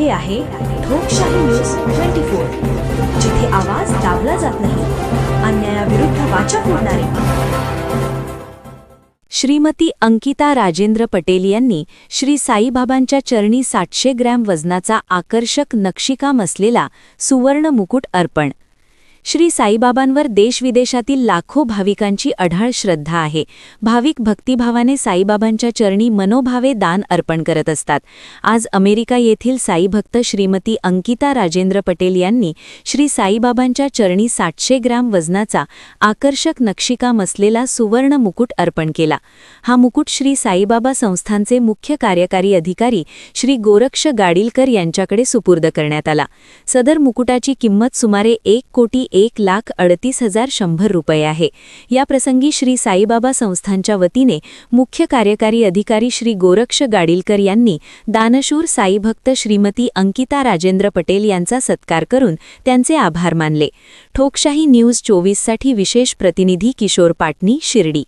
हे आहे लोकशाही न्यूज ट्वेंटी फोर जिथे आवाज दाबला जात नाही अन्यायाविरुद्ध वाचा फोडणारे. श्रीमती अंकिता राजेंद्र पटेल यांनी श्री साईबाबांच्या चरणी सातशे ग्रॅम वजनाचा आकर्षक नक्षीकाम असलेला सुवर्ण मुकुट अर्पण श्री साईबाबांवर देशविदेशातील लाखो भाविकांची अढाळ श्रद्धा आहे. भाविक भक्तिभावाने साईबाबांच्या चरणी मनोभावे दान अर्पण करत असतात. आज अमेरिका येथील साईभक्त श्रीमती अंकिता राजेंद्र पटेल यांनी श्री साईबाबांच्या चरणी सातशे ग्राम वजनाचा आकर्षक नक्षीकाम असलेला सुवर्ण मुकुट अर्पण केला. हा मुकुट श्री साईबाबा संस्थांचे मुख्य कार्यकारी अधिकारी श्री गोरक्ष गाडीलकर यांच्याकडे सुपूर्द करण्यात आला. सदर मुकुटाची किंमत सुमारे एक कोटी एक लाख अडतीस हजार शंभर रुपये आहे. या प्रसंगी श्री साईबाबा संस्थांच्या वतीने मुख्य कार्यकारी अधिकारी श्री गोरक्ष गाडीलकर यांनी दानशूर साईभक्त श्रीमती अंकिता राजेंद्र पटेल यांचा सत्कार करून त्यांचे आभार मानले. ठोकशाही न्यूज चोवीससाठी विशेष प्रतिनिधी किशोर पाटणी शिर्डी.